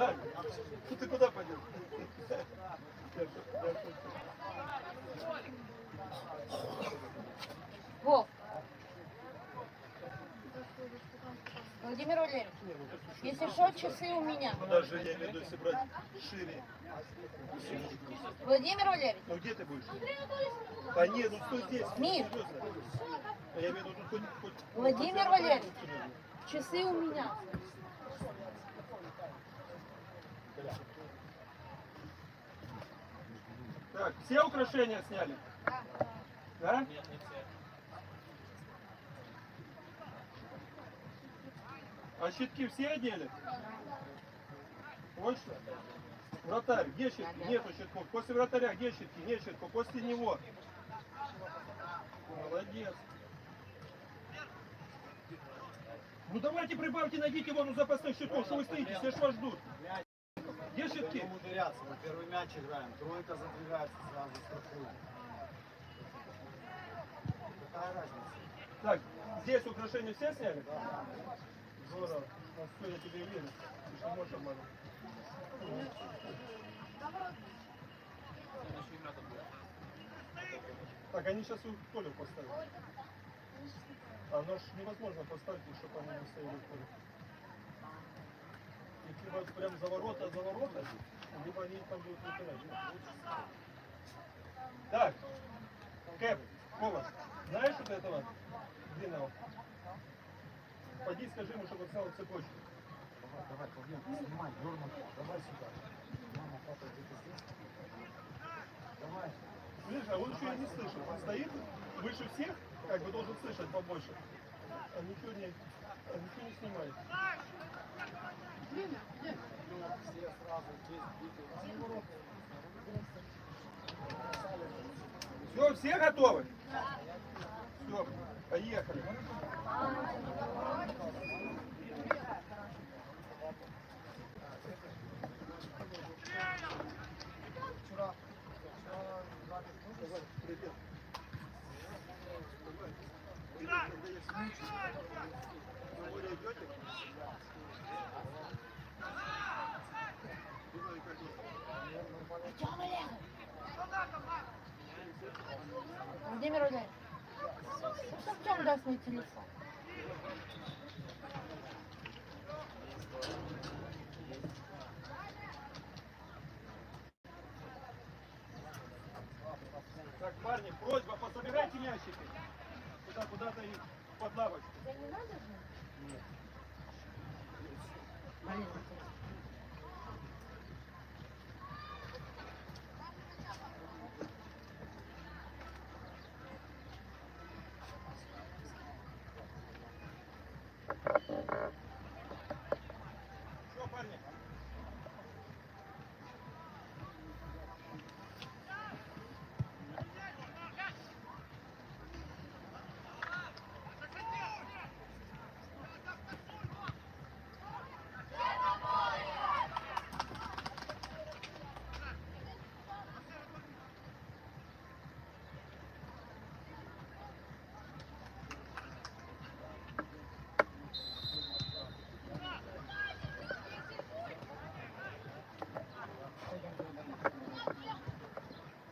Ну ты куда пойдешь? Вов. Владимир Валерьевич, если что, часы у меня. Даже я имею в виду, если брать шире. Владимир Валерьевич, Ну где ты будешь? Да нет, ну стой здесь. Мир. Я имею в виду, тут хоть- хоть- Владимир Валерьевич, часы у меня. Так, все украшения сняли? Да? А щитки все одели? Точно? Вратарь, где щитки? Нету щитков. После вратаря где щитки? Нет щитков. После него. Молодец. Ну давайте прибавьте, найдите вон у запасных щитков, что вы стоите, все ж вас ждут. Щитки? Будем умудряться. Мы первый мяч играем. Тройка задвигается сразу страхуем. Какая разница? Так, здесь украшения все сняли? Да. Здорово. Ну, все, я тебе верю. Ты не можешь обмануть. Так, они сейчас у Колю поставят. А оно ж невозможно поставить, чтобы они не стояли в поле. Либо прям за ворота, за ворота, либо они там будут выпирать. Так, Кэп, Коваш, знаешь вот этого длинного? Пойди скажи ему, чтобы снял цепочку. Давай, давай, Павленко, снимай, дерну. Давай сюда. Мама, папа, где-то здесь. Давай. Слышь, а он еще и не слышит. Он стоит выше всех, как бы должен слышать побольше. А ничего не, а ничего не снимает. Все. Все, готовы? Все, поехали. Привет. На море идете? Думаю, как вы? Владимир Валерьевич, ну в чем даст мой телефон? Так, парни, просьба, пособирайте мячики. Куда, куда-то их под лавочку. Да не надо же? Нет. Все, парни.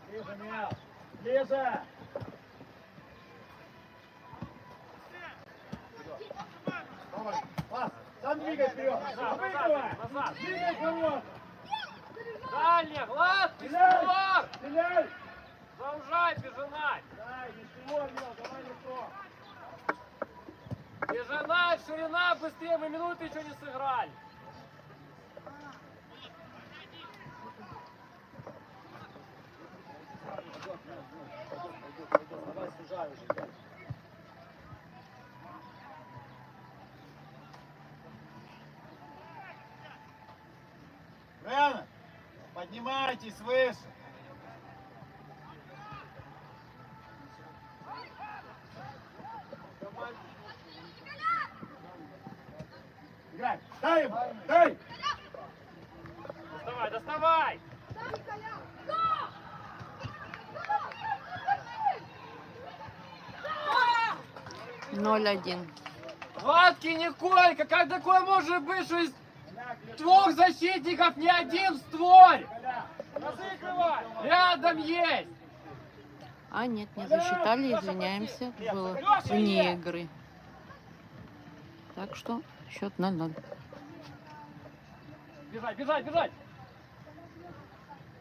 Ближе, мяч. Давай, пас. Сам двигай вперед. Выигрывай. Двигай вперед. Дальня, гладкий створ! Стреляй. Заужай, беженать! Дай, ничего, Мил, давай лицо. Беженать, ширина, быстрее, мы минуты еще не сыграли. Поднимайтесь выше. Играй. Дай ему. Дай. Доставай, доставай! Ноль один. Гладкий, Николька, как такое может быть, что из... Двух защитников не один! Разыгрывай! Рядом есть! А, нет, не засчитали, извиняемся. Было вне игры. Так что счет 0-0. Бежать, бежать, бежать!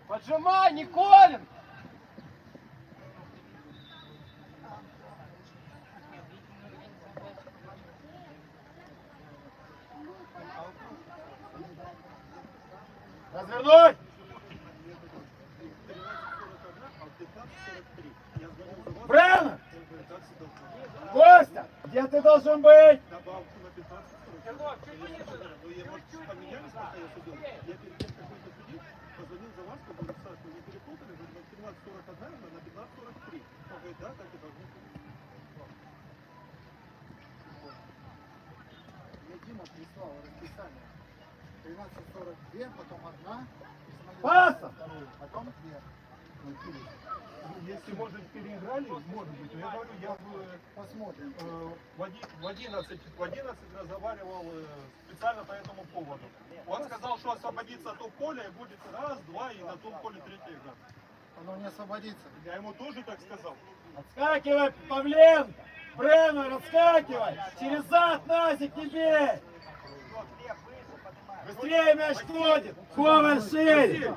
Поджимай, Николин! Развернуть! Правильно! Костя, где ты должен быть? Добавку на 15 Сынок, чуть ниже. Вы, я, может, Чуть-чуть поменялись, ниже, пока я да. судил? Я перед тем, как вы судить, позвонил за вас, говорю, Саш, вы не перепутали, вы на 13.41, а на 15.43. Он говорит, да, так и должно быть. Мне Дима прислал расписание. 13.42, потом одна. Вторую, потом две. Если, может, переиграли, может быть. Но я говорю, я в, Посмотрим. э, в, оди- в 11, в 11 разговаривал э, специально по этому поводу. Он сказал, что освободится то поле, и будет раз, два, и на том поле третья игра. Оно не освободится. Я ему тоже так сказал. Отскакивай, Павленко! Бреннер, отскакивай! Через зад, Назик, не бей! Быстрее мяч ходит! Коваль шире!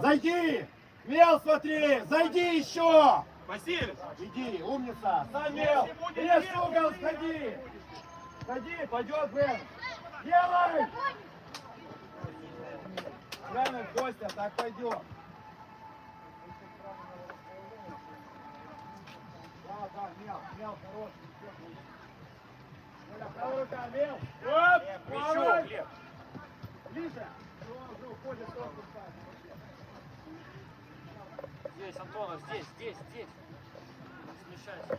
Зайди! Мел смотри! Зайди еще! Василий! Иди, умница! Сам Мел! Режь угол, сходи! Сходи, пойдет Бреннер! Делай! Бреннер, Костя, так пойдет! Да, да, мел, мел хороший. Правая рука, мел. Оп, правой. Глеб. Уже уходит, ставит. Здесь, Антонов, здесь, здесь, здесь. Смещайся.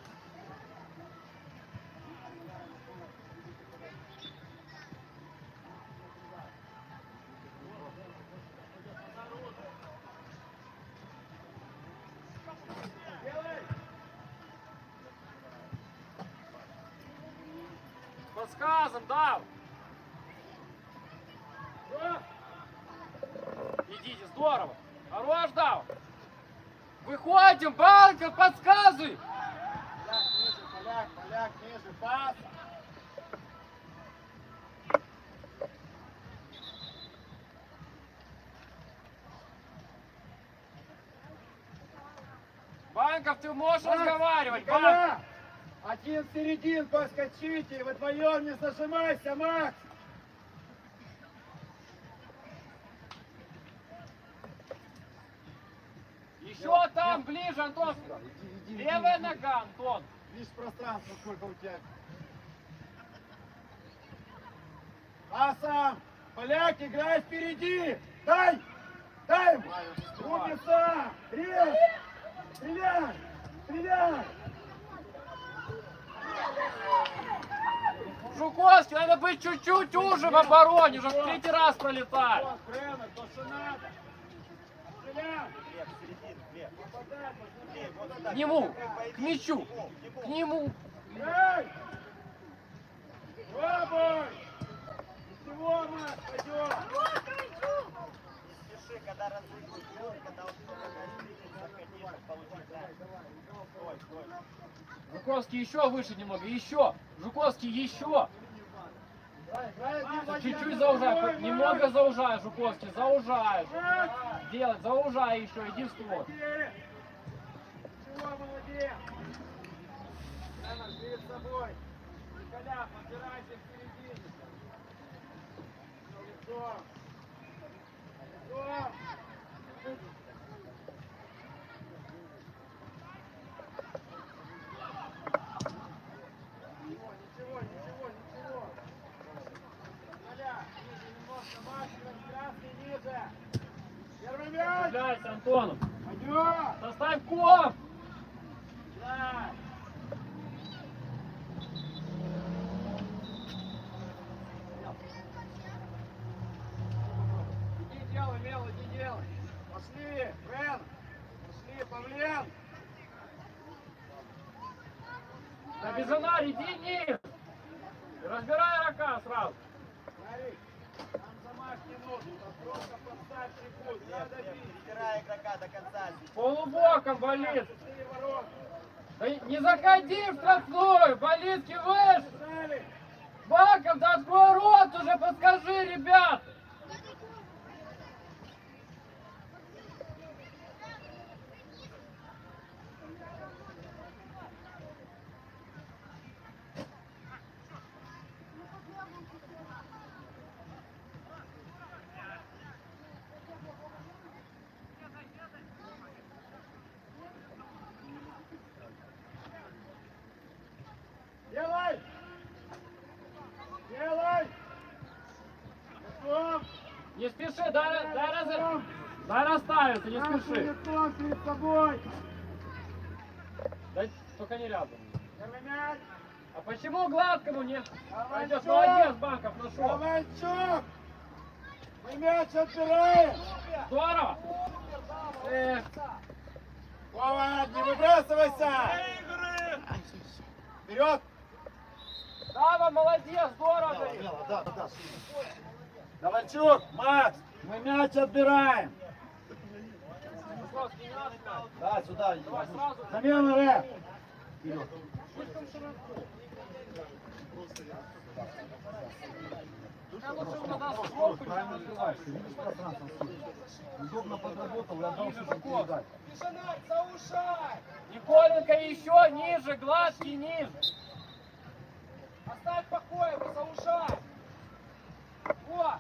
С Подсказом, дал! Идите, здорово! Хорош дал! Выходим, Балка, подсказывай! Поляк ниже, поляк, поляк ниже, пас. Банков, ты можешь разговаривать, Банк! Николя! Один в серединку скачите, вы вдвоем не зажимайся, Макс! Ближе, Антон! Иди, иди, Левая иди. нога, Антон! Видишь пространство, сколько у тебя. А сам! Поляк, играй впереди! Дай! Дай! Умница! Режь! Стреляй! Стреляй! Жуковский, надо быть чуть-чуть уже в обороне, уже в третий раз пролетает. Вот, Брэннер, то, что надо! Стреляй! К нему, к мячу, к нему. Эй! Пробуй! Всего, Макс, пойдем! Жуковский еще выше немного, еще. Жуковский еще. Чуть-чуть заужай, немного заужай, Жуковский, заужаешь. Делать, заужай еще, иди в створ. Чего, молодец! Брэннер, перед собой! Николя, подбирайся к середине! Лицо! Лицо! Ничего, ничего, ничего, ничего! Николя, ниже немножко, максимум, красный ниже! Первый мяч! Пойдем! Составь ком. Полубоком, болит. Да не заходи в штрафную, болит, киваешь. Баков, да открой рот уже, подскажи, ребят. Расставиться, не спеши. перед собой! Да, только не рядом. А почему гладкому нет? Ковальчук! Пойдет, молодец, Банков, нашел. Ковальчук! Мы мяч отбираем! Здорово. Эх, Вова, не выбрасывайся! Вперед! Дава, молодец, здорово. Давид. Ковальчук, Макс, мы мяч отбираем! Высоцкий, не надо мяч. Да, сюда. Замена тогда сбоку Правильно открываешь, ты видишь пространство. Удобно подработал и отдал все передать. Николенко еще ниже, гладкий ниже. Оставь вы заушай! Во!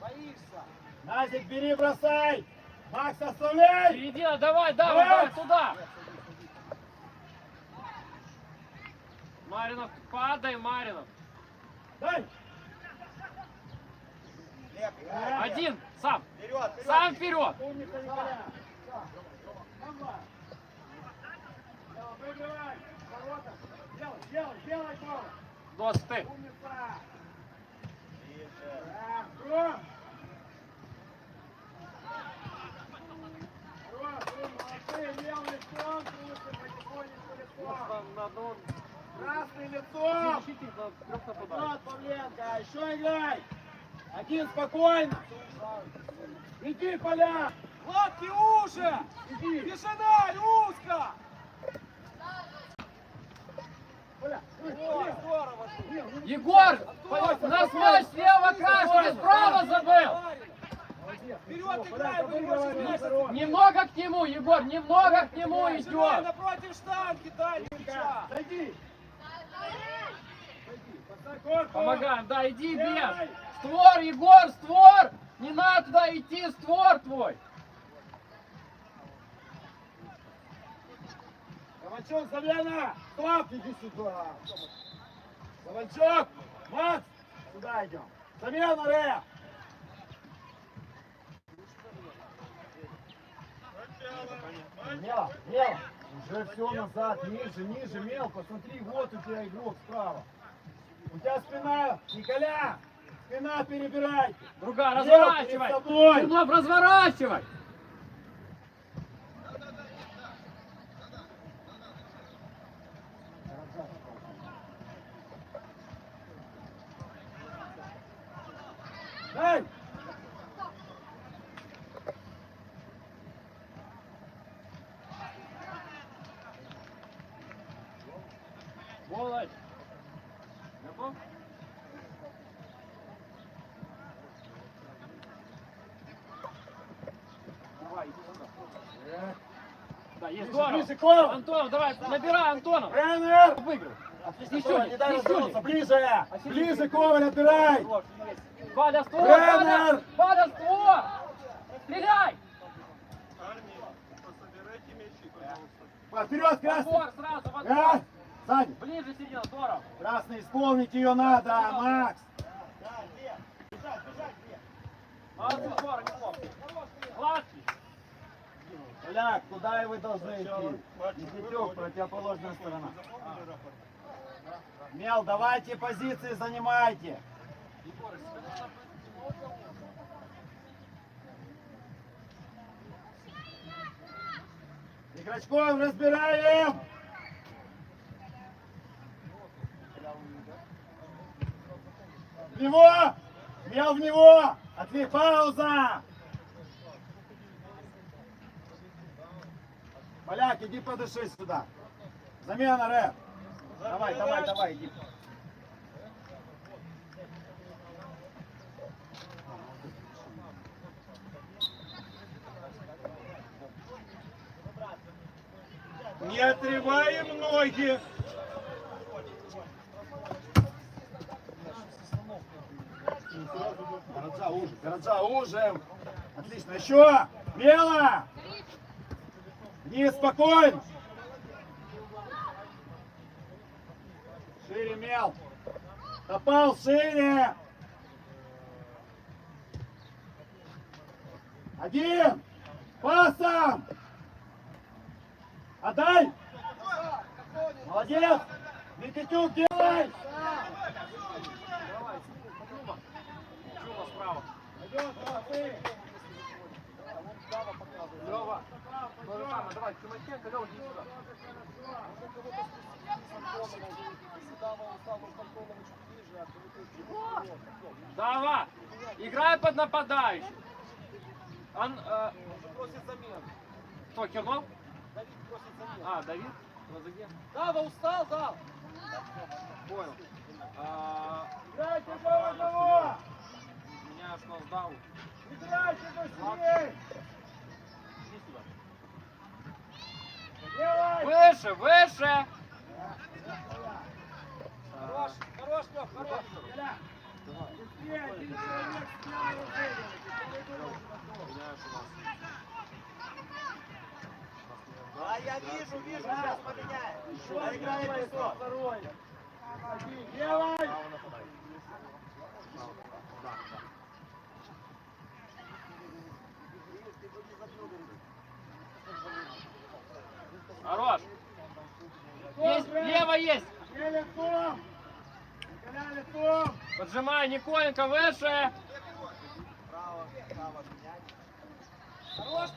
Боишься! Назик, бери, бросай! Макс, оставляй! Середина, давай, давай, давай, туда. Маринов, падай, Маринов. Дай! Один, сам. Сам вперед. Умница, Николя! Давай! Давай, выигрывай! Ворота! Делай, делай, делай, Кола! Дос, ты. Умница! Так, Ром! Ром, Ром, молодцы, левый лицом, лучше потихонечку лицом! Красный лицом! Вот, Павленко, еще играй! Один спокойно! Иди, поля! Лапки уже! Иди! Тишина, узко! Поля, здорово! Егор, у нас мяч слева краш, ты справа забыл. Вперед играй! Немного к нему, Егор, немного к нему идет. напротив штанги, мяча! Зайди! Помогаем, да, иди без. Створ, Егор, створ. Не надо туда идти, створ твой. Ковальчук, замена! Стоп, иди сюда! Ковальчук! Макс! Сюда идем! Замена, Ре! Мел, мел, уже все назад, ниже, ниже, мел, посмотри, вот у тебя игрок справа. У тебя спина! Николя! Спина перебирайте! Другая, Мел, разворачивай. Чернов, разворачивай. Дай! Володь. Готов? Давай, иди сюда. Да, здорово. Кола! Антонов, давай, набирай, Антонов. Тренер! Выиграл. Еще не дай развернуться! Ближе! Ближе, Коваль, отбирай! Валя, створ, Тренер! Валя, створ. Стреляй. Пособирайте мячи, пожалуйста. Вперед, красный! Створ сразу, в отбор. Сзади! Ближе середина, здорово. Красный, исполнить ее надо, Макс! Молодцы, створ, неплохо. Гладкий. Поляк, куда и вы должны идти? Никитюк, противоположная сторона. Мел, давайте позиции занимайте! Игрочков разбираем! В него! Мел в него! Ответ, пауза! Поляк, иди подыши сюда. Замена, Рэп. Давай, давай, давай, иди. Не отрываем ноги. Городца уже, городца уже. Отлично, еще. Мело. Вниз, спокойно. Шире мел. Попал шире. Один. Пасом. Отдай. Молодец. Никитюк, делай. Пойдет, молодцы. Лева, то же самое, давай, Тимошенко, Лева, иди сюда. Дава, играй под нападающим. Он, э, Просит замену. кто, Кернов? Давид просит замену. А, Давид? Заге? Дава устал, да? Понял. А, Играйте по одного. меня аж нас дал. Играйте быстрее. Выше, выше! Хорош, хорош, Лёв, хорош. А я вижу, вижу, сейчас поменяю. Лицо. Второй. Делай. Хорош! Есть, лево есть! Поджимай, Николенко, выше! Хорош.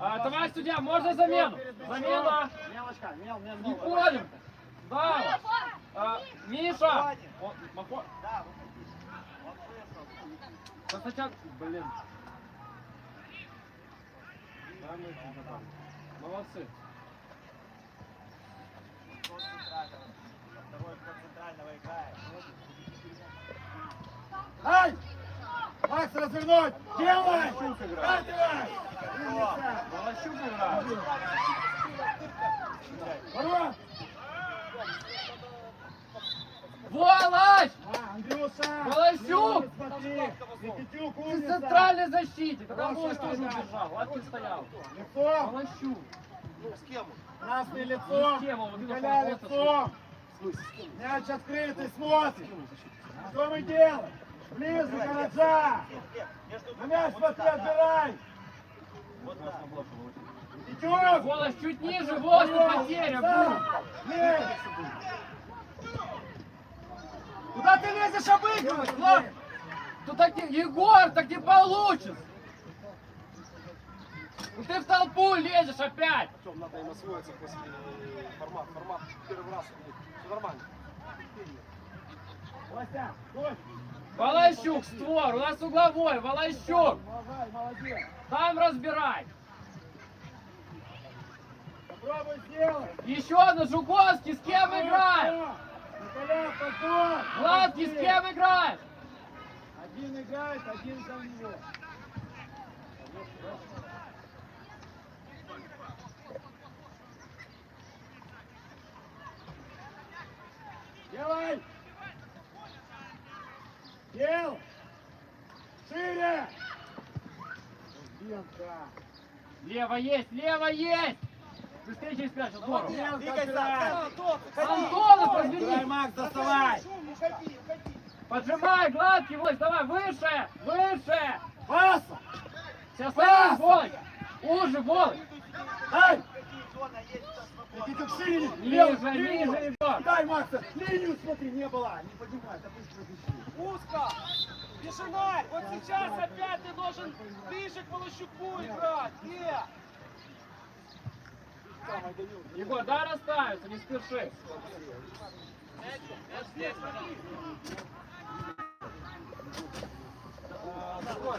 А, товарищ судья, можно замену? Замена! Мелочка, мел, мел. Николенко! Да! А, Миша! Да. Да сначала... Блин. Молодцы. Тот центрального. Второй кто центрального играет. Ай! Макс, развернуть! Делай! Умница! Волощук играет. Ворот! Волощ! А, Андрюша! Волощук! Ты защите, когда Хорошая Волощ тоже убежал. Лапин стоял. Лицом! Волощук. С кем? Красный лицом! Что лицом! Мяч открытый, смотрим! Что мы делаем? Между На мяч смотри, отбирай! Никитюк! Волощ чуть ниже, не потеря. Куда ты лезешь обыгрывать. Егор, так не получится. Ну ты в толпу лезешь опять. Причем надо им освоиться после формат. Формат первый раз. Все нормально. Вася, стой! Волощук, створ, у нас угловой, Волощук. Там разбирай. Попробуй сделать! Еще одна, Жуковский, с кем играешь? Гладкий, с кем играешь? Один играет, один за него. Делай! Дел! Шире! Ленка! Лево есть, лево есть. Быстрее через пять, здорово. Антонов, Давай, разверни. Макс, доставай! Поджимай, гладкий, Волощ, давай, выше, выше. Паса! Сейчас стоишь, Волощ. Уже, Волощ. Дай! Свободно. Никитюк, шире! Ниже, ниже, Егор. Дай, Макса! Линию смотри, не было! Не поднимай, да быстро бежи! Узко! Тишина! Вот сейчас опять ты должен ближе к Волощуку играть! Где? Егор, дай расставиться, не спеши. Вот здесь, смотри. Надя,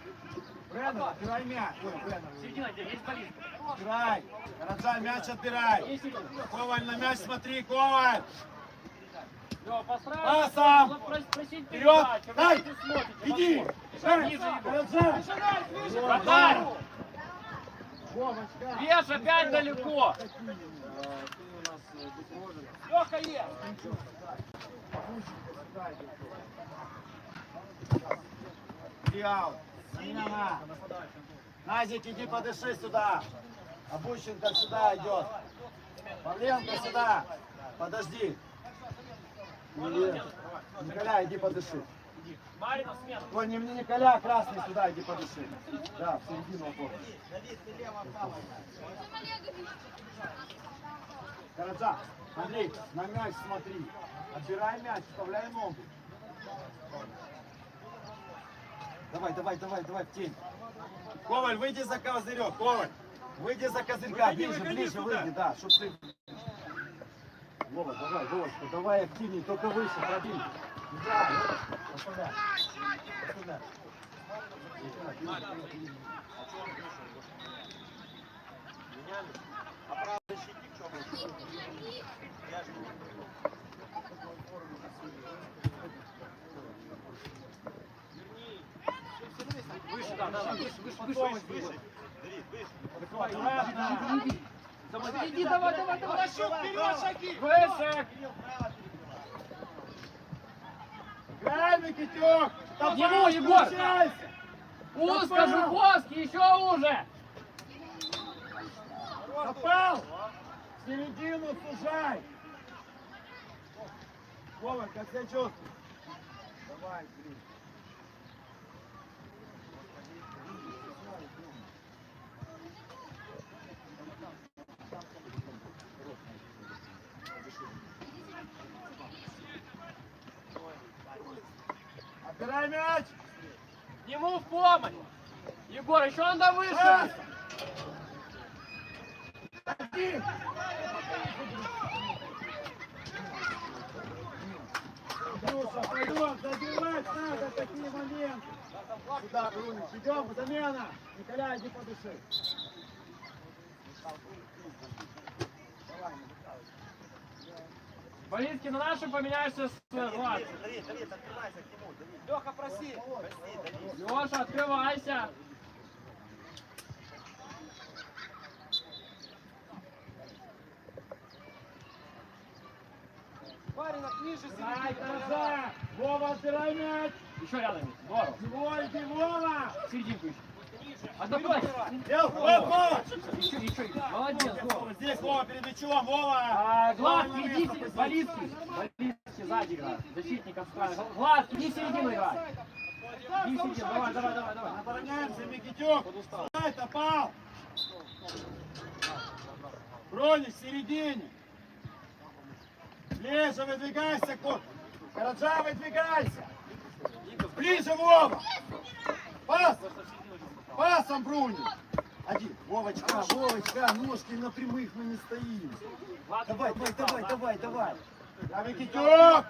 дай! Бреннер, отбирай мяч. Ой, Бреннер. Середина, есть болит. Отбирай. Раджай, мяч отбирай. Коваль, на мяч смотри, Коваль. Пасом! Вперед! Дай! Иди! Вовочка! Веш опять далеко. Леха есть. Диал, Назик, иди подыши сюда. Обущенко сюда идет. Павленко сюда. Подожди. Или- Николя, иди подыши. Ой, не мне Николя, красный сюда, иди подыши. Да, в середину опоры. Караджа, Андрей, на мяч смотри. Отбирай мяч, вставляй ногу. Давай, давай, давай, давай, в тень. Коваль, выйди за козырек, Коваль. Выйди за козырька, Выходи, ближе, выходи ближе, сюда. выйди, да, чтоб ты... Вова, давай, Вовочка, давай активнее, только выше, пробей. Да, оставляй. Оставляй. Выше, да, да, да. Выше, выше. Ладно. Давай, Иди, давай, давай, давай. вперед шаги. Выше. Играй, Никитек! К нему, Егор. Узко. Жуковский, еще уже. Попал! Середину сужай! Вова, как себя чувствуешь? Давай, блин. Отбирай мяч! К нему в помощь. Егор, еще надо выше. Андрюша, пойдем, забивать надо такие моменты. Сюда, Брунич, идем, замена. Николя, иди подыши. Болинский на нашу поменяешься с Влад. Леха, проси. Леша, открывайся. Баринов ниже назад! Вова, отбирай мяч! Еще рядом. Здорово. Свой, иди, Вова! Серединку еще. Отдохнуть. Дел, Вова! Еще, еще. Молодец, Вова. Здесь, Вова, перед мячом, Вова! А, Вова, иди. Болинский. Болинский сзади играет. Защитников справа. Гладкий, иди в середину играй. Иди в середину. Давай, давай, давай, давай. Обороняемся, Микитюк! Дай, попал! Броник в середине! Ближе выдвигайся, кот! Караджа, выдвигайся! Ближе, Вова! Пас! Пасом, Бруни! Один. Вовочка, Вовочка, ножки на прямых мы не стоим. Давай, давай, давай, давай, давай. Да, Микитюк!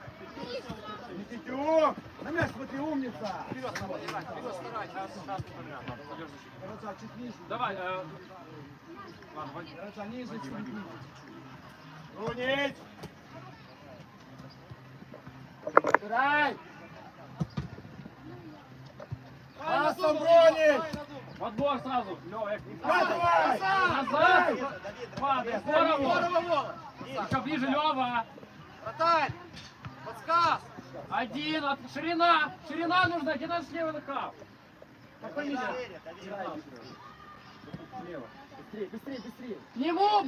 Микитюк! На мяч смотри, умница! Вперед, вперед, старайся. Чуть ниже. Давай, э, Караджа, ниже, чуть ниже. Брунич! Убирай! Пасом, Броник! подбор сразу. Лёва, Давай! Назад. Падай, здорово. Еще ближе, Лева. Вратарь. Подсказ. Один, от, ширина. Ширина нужна, где наш левый нокаут? Какой меня? Слева. Быстрее, быстрее, быстрее. К нему.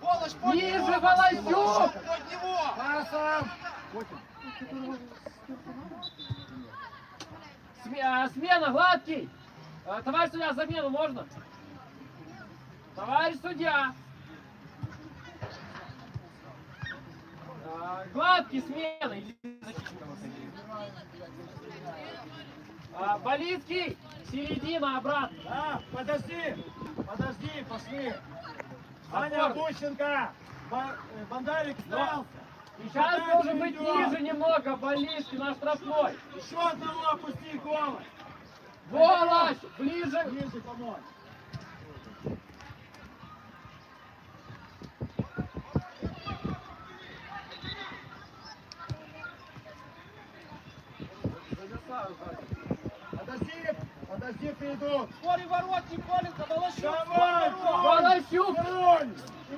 Волош, под Ниже. Волосюк. Под него. А, Смена, гладкий. А, товарищ судья, замену можно? Товарищ судья! А, гладкий, смелый. А, середина обратно. Да, подожди, подожди, пошли. Аня Обущенко, Бандарик э, стал. Сейчас должен быть ниже немного, Болицкий, наш штрафной. Еще одного опусти голову голос. Ближе. Ближе помочь. Подожди, подожди, придут. Поле ворот, Николенко, Волощук! Давай, Волощук!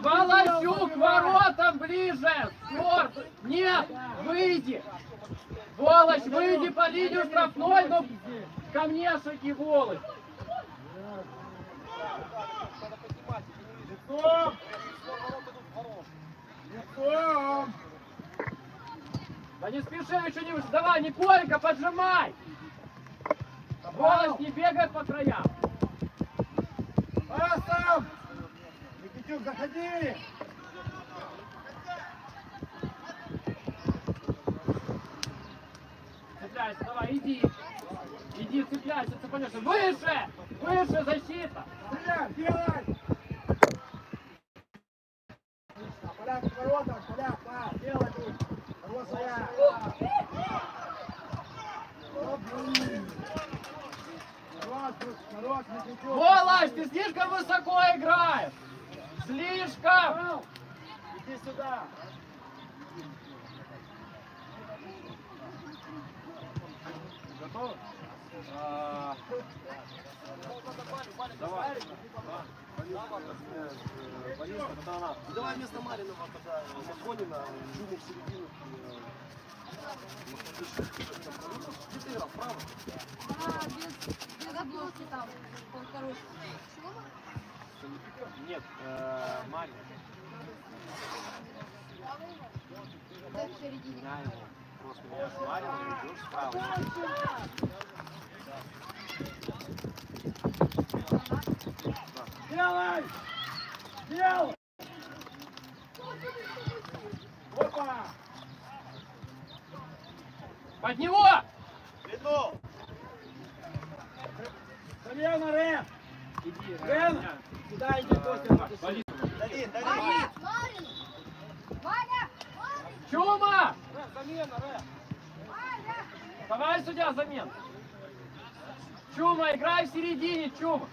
Волощук, воротам ближе. Спорт, нет, выйди. Волощ, выйди по линию штрафной, но ко мне шаги, Волощ. Лицом! Лицом! Да не спеши, еще не. Давай, Николенко, поджимай. Волощ не бегает по краям. Пасом! Никитюк, заходи! Цепляйся, давай, иди. Цепляйся, цепляйся. Выше! Выше защита! Стреляй, делай! Поляк, к воротам, поляк, да, делай тут! Хорошая! Оп, блин. Народ, народ, Никитюк! Волощ, ты слишком высоко играешь! Слишком! Иди сюда! Готов? А, Давай. Борис, когда она... Давай вместо Маринова, когда Махонина, Жуму в середину. Где ты играл? Вправо? А, без, без обложки там, он хороший. Чего? Нет, э, Марин. Да. Просто меняешь Марина и идешь справа. Делай! Делай! Опа! Под него! Замена, Рен! Иди, Рен! Сюда иди, Костя! Борис. Ваня! Ваня! Ваня! Чума! Замена. Ваня! Давай, судья, замен. Чума, играй в середине, Чума.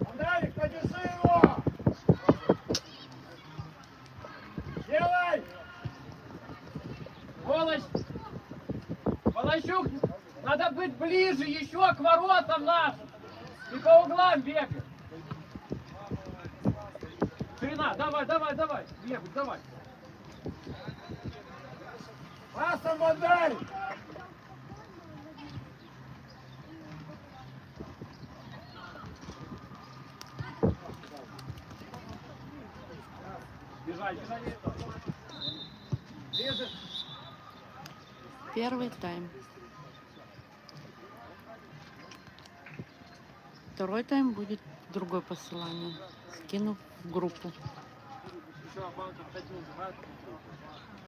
Бондарик, подержи его! Делай! Волощ! Волощук, надо быть ближе еще к воротам нашим. И по углам бегать. Ширина, давай, давай, давай. Бегай, давай. Пасом, Бондарик! Бежать, бежать. Первый тайм. Второй тайм будет другое посылание. Скину в группу.